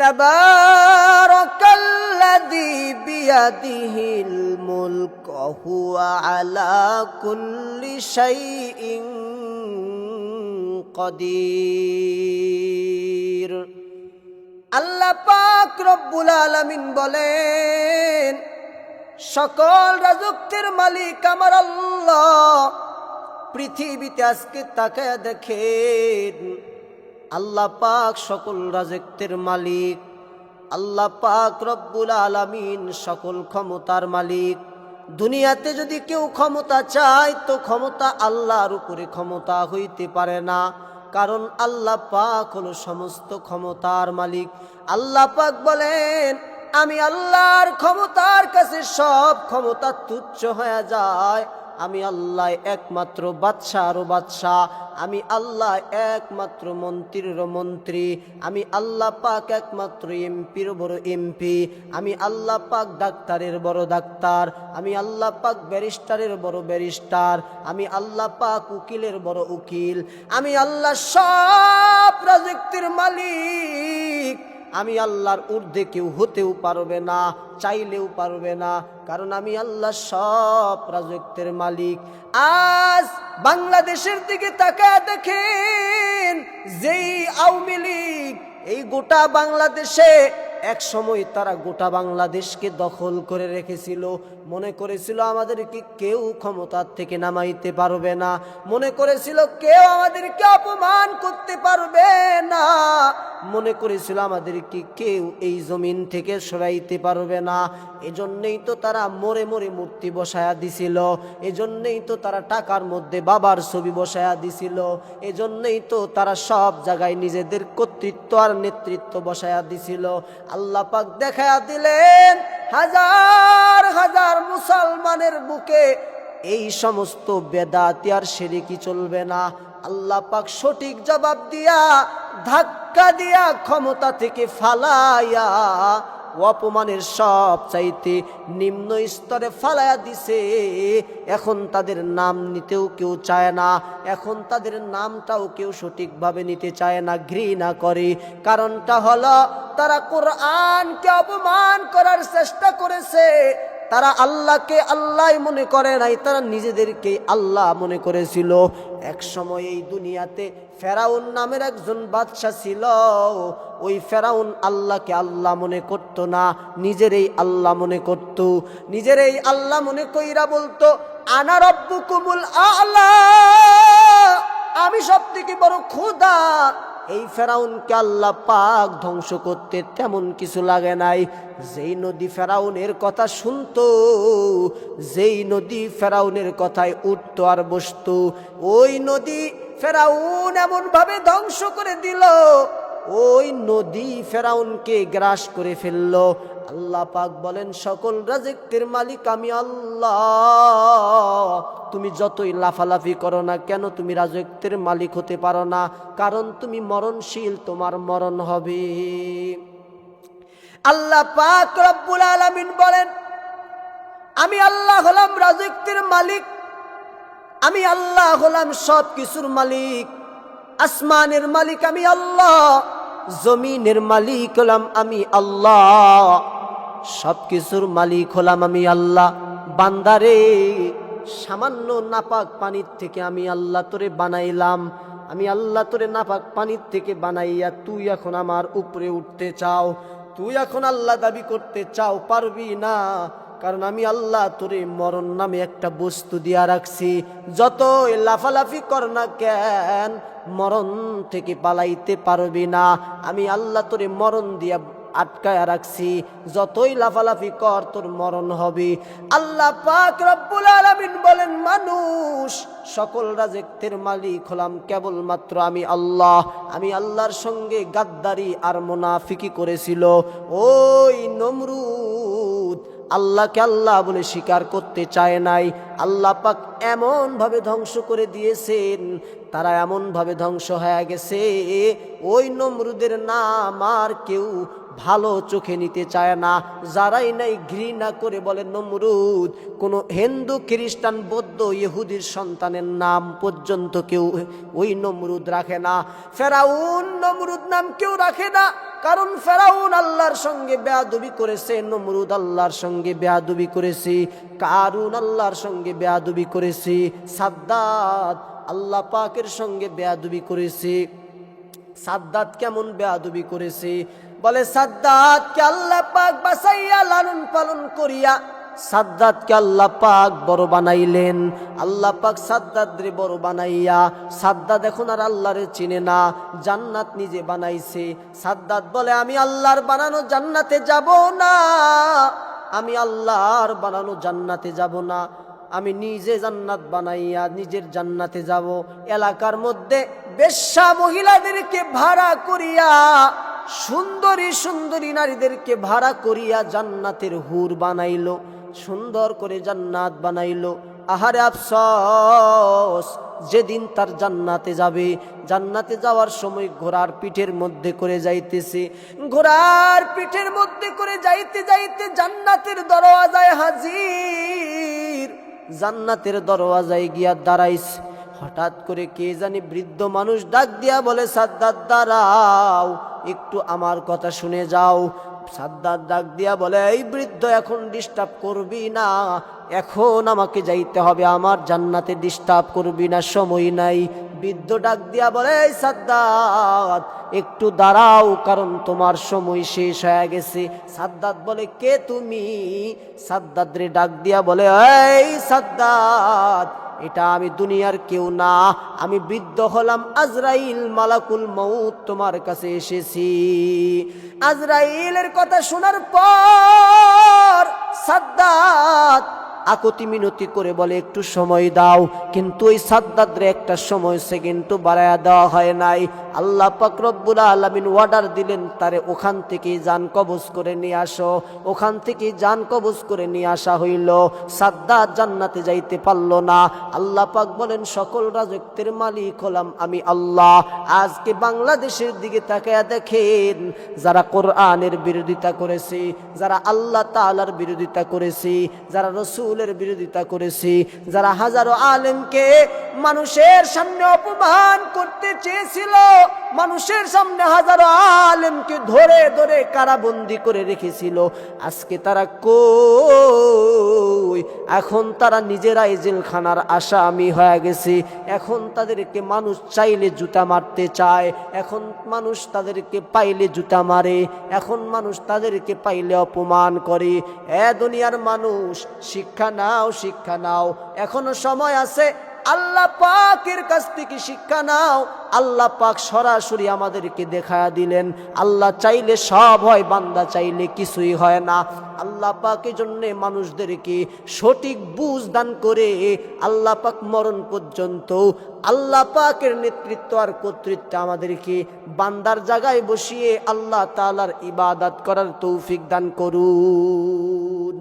تبارك الذي بيده الملك وهو على كل شيء قدير আল্লাহ পাক রব্বুল আলামিন বলেন সকল রাজত্বের মালিক আমার আল্লাহ পৃথিবীতে আজকে তাকায় দেখেন আল্লাহ পাক সকল রাজত্বের মালিক। আল্লাহ পাক রব্বুল আলামিন সকল ক্ষমতার মালিক। দুনিয়াতে যদি কেউ ক্ষমতা চায়, তো ক্ষমতা আল্লাহর উপরে ক্ষমতা হইতে পারে না। কারণ আল্লাহ পাক হলো সমস্ত ক্ষমতার মালিক। আল্লাহ পাক বলেন, আমি আল্লাহর ক্ষমতার কাছে সব ক্ষমতা তুচ্ছ হয়ে যায়। আমি আল্লাহ একমাত্র বাদশাহরও বাদশাহ। আমি আল্লাহ একমাত্র মন্ত্রীর মন্ত্রী। আমি আল্লাহ পাক একমাত্র এমপির বড় এমপি। আমি আল্লাহ পাক ডাক্তারের বড় ডাক্তার। আমি আল্লাহ পাক ব্যারিস্টারের বড় ব্যারিস্টার। আমি আল্লাহ পাক উকিলের বড় উকিল। আমি আল্লাহ সব প্রযুক্তির মালিক। আমি আল্লাহর ঊর্ধ্বে কেউ হতেও পারবে না, চাইলেও পারবে না। কারণ আমি আল্লাহ সব রাজত্বের মালিক। আজ বাংলাদেশের দিকে তাকা দেখেন, যেই আওয়ামী লীগ এই গোটা বাংলাদেশে এক সময় তারা গোটা বাংলাদেশকে দখল করে রেখেছিল। মনে করেছিল আমাদেরকে কেউ ক্ষমতার থেকে নামাইতে পারবে না। মনে করেছিল কেউ আমাদেরকে অপমান করতে পারবে না। মনে করেছিল আমাদেরকে কেউ এই জমিন থেকে সরাইতে পারবে না। এজন্যই তো তারা মরে মরে মূর্তি বসায়া দিছিল। এজন্যই তো তারা টাকার মধ্যে বাবার ছবি বসায়া দিছিল। এজন্যই তো তারা সব জায়গায় নিজেদের কর্তৃত্ব আর নেতৃত্ব বসায়া দিছিল। আল্লাহ পাক দেখা দিলেন, হাজার হাজার মুসলমানের বুকে এই সমস্ত বেদাতি আর সেরেকি চলবে না। আল্লাহ পাক সঠিক জবাব দিয়া, ধাক্কা দিয়া ক্ষমতা থেকে ফালাইয়া অপমানের সব চাইতে নিম্ন স্তরে ফালায়া দিছে। এখন তাদের নাম নিতেও কেউ চায় না, এখন তাদের নামটাও কেউ সঠিকভাবে নিতে চায় না, ঘৃণা করে। কারণটা হলো, তারা কোরআনকে অপমান করার চেষ্টা করেছে তারা আল্লাহকে আল্লাহ মনে করে নাই, তারা নিজেদেরকে আল্লাহ মনে করেছিল। এক সময় এই দুনিয়াতে ফেরাউন নামের একজন বাদশা ছিল। ওই ফেরাউন আল্লাহকে আল্লাহ মনে করতো না, নিজেরই আল্লাহ মনে করত। নিজের এই আল্লাহ মনে কইরা বলতো, আনা রব্বু কুমুল আল্লাহ আমি সব থেকে বড় ক্ষুদা এই ফেরাউনকে আল্লাহ পাক ধ্বংস করতে তেমন কিছু লাগে নাই। যেই নদী ফেরাউনের কথা শুনত, যেই নদী ফেরাউনের কথায় উঠত আর বসত, ওই নদী ফেরাউন এমন ভাবে ধ্বংস করে দিল। ওই নদী ফেরাউনকে গ্রাস করে ফেলল। আল্লাহ পাক বলেন, সকল রাজেকের মালিক আমি আল্লাহ। তুমি যতই লাফালাফি করো না কেন, তুমি রাজত্বের মালিক হতে পারো না। কারণ তুমি মরণশীল, তোমার মরণ হবে। আল্লাহ পাক রব্বুল আলামিন বলেন, আমি আল্লাহ হলাম রাজত্বের মালিক। আমি আল্লাহ হলাম সব কিছুর মালিক। আসমানের মালিক আমি আল্লাহ। জমিনের মালিক হলাম আমি আল্লাহ। সব কিছুর মালিক হলাম আমি আল্লাহ। বান্দারে, সামান্য নাপাক পানির থেকে আমি আল্লাহ তোরে বানাইলাম। আমি আল্লাহ তোরে নাপাক পানির থেকে বানাইয়া তুই এখন আমার উপরে উঠতে চাও। তুই এখন আল্লাহ দাবি করতে চাও, পারবি না। কারণ আমি আল্লাহ তোরে মরণ নামে একটা বস্তু দিয়া রাখছি। যত লাফালাফি কর না কেন, মরণ থেকে পালাইতে পারবি না। আমি আল্লাহ তোরে মরণ দিয়া আটকায়া রাখছি। যতই লাফালাফি কর, তোর মরণ হবে। আল্লাহ পাক রব্বুল আলামিন বলেন, মানুষ, সকল রাজেক্তের মালিক হলাম কেবলমাত্র আমি আল্লাহ। আমি আল্লাহর সঙ্গে গাদ্দারি আর মোনাফিকি করেছিল। ওই নমরুদ আল্লাহকে আল্লাহ বলে স্বীকার করতে চায় নাই। আল্লাহ পাক এমনভাবে ধ্বংস করে দিয়েছেন, তারা এমনভাবে ধ্বংস হয়ে গেছে। ওই নমরুদের নাম আর কেউ ভালো চোখে নিতে চায় না। যারাই নাই ঘৃণা করে বলে, নমরুদ, কোনো হিন্দু, খ্রিস্টান, বৌদ্ধ, ইহুদির সন্তানের নাম পর্যন্ত কেউ ওই নমরুদ রাখে না। ফেরাউন নমরুদ নাম কেউ রাখে না। কারণ ফেরাউন আল্লাহর সঙ্গে বেয়াদবি করেছে, নমরুদ আল্লাহর সঙ্গে বেয়াদবি করেছে, কারুন আল্লাহর সঙ্গে বেয়াদবি করেছে, সাদ্দাত আল্লাহ পাকের সঙ্গে বেয়াদবি করেছে, সাদ্দাত কেমন বেয়াদুবি করেছে বলে, সাদ্দাতকে আল্লাহ পাক বাসাইয়া লালন পালন করিয়া সাদ্দাতকে আল্লাহ পাক বড় বানাইলেন। আল্লাহ পাক সাদ্দাতরে বড় বানাইয়া, সাদ্দাত এখন আর আল্লাহরে চিনে না, জান্নাত নিজে বানাইছে। সাদ্দাত বলে, আমি আল্লাহর বানানো জান্নাতে যাব না, আমি আল্লাহর বানানো জান্নাতে যাব না, আমি নিজে জান্নাত বানাইয়া নিজের জান্নাতে যাব। এলাকার মধ্যে বেশ্যা মহিলাদেরকে ভাড়া করিয়া সুন্দরী সুন্দরী নারীদেরকে ভাড়া করিয়া জান্নাতের হুর বানাইলো, সুন্দর করে জান্নাত বানাইলো। আহারে আফসোস, যেদিন তার জান্নাতে যাবে, জান্নাতে যাওয়ার সময় ঘোড়ার পিঠের মধ্যে করে যাইতেছে। ঘোড়ার পিঠের মধ্যে করে যাইতে যাইতে জান্নাতের দরওয়াজায় হাজির। জান্নাতের দরওয়াজায় গিয়া দাঁড়াইছে। হঠাৎ করে কে জানি বৃদ্ধ মানুষ ডাক দিয়া বলে সাদ্দাত দাঁড়াও একটু আমার কথা শুনে যাও। সাদ্দাত ডাক দিয়া বলে, এই বৃদ্ধ এখন ডিস্টার্ব করবি না। এখন আমাকে যাইতে হবে, আমার জান্নাতে ডিস্টার্ব করবি না, সময় নাই। বৃদ্ধ ডাক দিয়া বলে, এই সাদ্দাত একটু দাঁড়াও, কারণ তোমার সময় শেষ হয়ে গেছে। সাদ্দাত বলে, কে তুমি? সাদ্দাত রে ডাক দিয়া বলে, এই সাদ্দাত এটা আমি দুনিয়ার কেউ না। আমি বৃদ্ধ হলাম, আজরাইল মালাকুল মৌত তোমার কাছে এসেছি। আজরাইলের কথা শোনার পর সাদ্দাত আকতি মিনতি করে বলে, একটু সময় দাও। কিন্তু ওই সাদ্দাদরে একটা সময় সে কিন্তু বাড়ায়া দেওয়া হয় নাই। আল্লাহ পাক রব্বুল আলমিন অর্ডার দিলেন, তারে ওখান থেকে যান, কবজ করে নিয়ে আসো। ওখান থেকে যান, কবজ করে নিয়ে আসা হইল। সাদ্দাত জান্নাতে যাইতে পারল না। আল্লাহ পাক বলেন, সকল রাজত্বের মালিক হলাম আমি আল্লাহ। আজকে বাংলাদেশের দিকে তাকায়া দেখেন, যারা কোরআনের বিরোধিতা করেছে, যারা আল্লাহ তাআলার বিরোধিতা করেছে, যারা রসুলের বিরোধিতা করেছে। যারা হাজারো আলেমকে মানুষের সামনে অপমান করতে চেয়েছিল, মানুষের সামনে হাজারো আলেমকে ধরে ধরে কারাবন্দি করে রেখেছিল। আজকে তারা কই? এখন তারা নিজেরাই জেলখানার আসামি হয়ে গেছে। এখন তাদেরকে মানুষ চাইলে জুতা মারতে চায়। এখন মানুষ তাদেরকে পাইলে জুতা মারে। এখন মানুষ তাদেরকে পাইলে অপমান করে। এ দুনিয়ার মানুষ শিক্ষা নাও শিক্ষা নাও। এখনও সময় আছে। আল্লাহ পাকের কাছ থেকে শিক্ষা নাও। আল্লাহ পাক সরাসরি আমাদেরকে দেখা দিলেন। আল্লাহ চাইলে সব হয়, বান্দা চাইলে কিছুই হয় না। আল্লাহ পাকের জন্য মানুষদেরকে সঠিক বুঝ দান করে আল্লাহ পাক মরণ পর্যন্ত আল্লাহ পাকের নেতৃত্ব আর কর্তৃত্ব আমাদেরকে বান্দার জায়গায় বসিয়ে আল্লাহ তালার ইবাদত করার তৌফিক দান করুন।